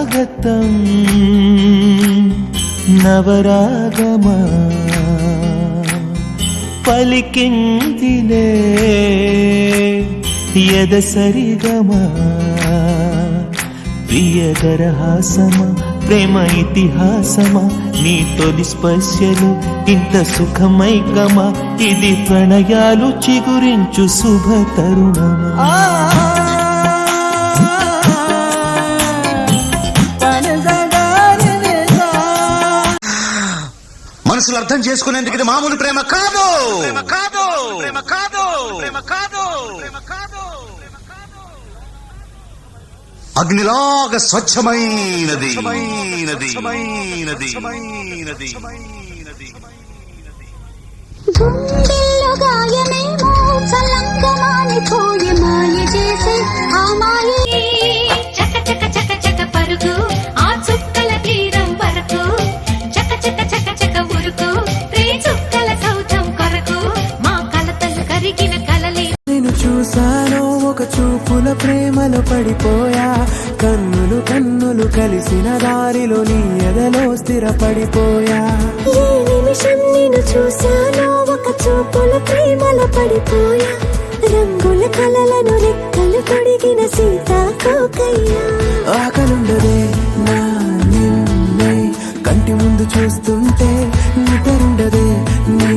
స్వాగతం నవరాగమా పలికిందిలే ఎదసరిగమా ప్రియదరహాసమా ప్రేమ ఇతిహాసమా నీ తొలి స్పర్శలు ఇంత సుఖమైకమా ఇది ప్రణయాలు చిగురించు శుభ తరుణమా మనసులు అర్థం చేసుకునేందుకు ఇది మామూలు ప్రేమ కాదు. ప్రేమ కాదు. ప్రేమ కాదు. ప్రేమ కాదు. ప్రేమ కాదు. అగ్నిలాగా స్వచ్ఛమైనది. స్వచ్ఛమైనది. స్వచ్ఛమైనది. కలిసిన దారిలో నీ ఎదలో స్థిరపడిపోయా. ఏ నిమిషం నేను చూశానో ఒక చూపుల ప్రేమలో పడిపోయా. రంగుల కలలను రెక్కలు తొడిగిన సీతాకోకయ్యా ఆకలుండదే నా నిన్నే కంటి ముందు చూస్తుంటే నిద్రుండదే నీ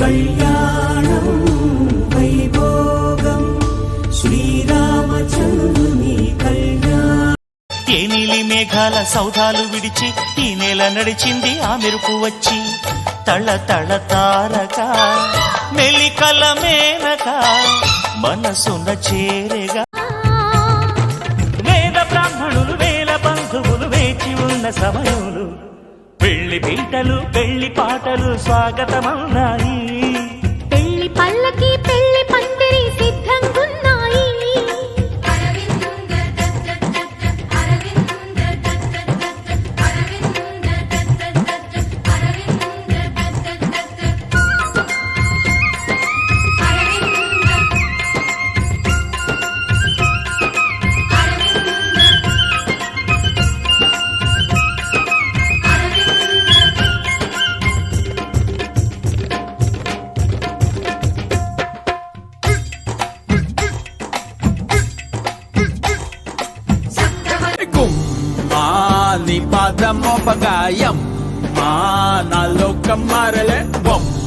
కళ్యాణం వైభోగం. శ్రీరామచంద్రుని కళ్యాణం. తేనీలి మేఘాల సౌధాలు విడిచి ఈ నేల నడిచింది ఆ మెరుపు వచ్చి. తళ తళ తారక మెలికల మేనక మనసున చేరగా. వేద బ్రాహ్మణులు వేల బంధువులు వేచి ఉన్న సమయంలో పెళ్ళి పీటలు పెళ్ళి పాటలు స్వాగతమన్నాయి. గుమ్మాని పాదమోపగాయం మా నా లోకం మారలే బొమ్మ.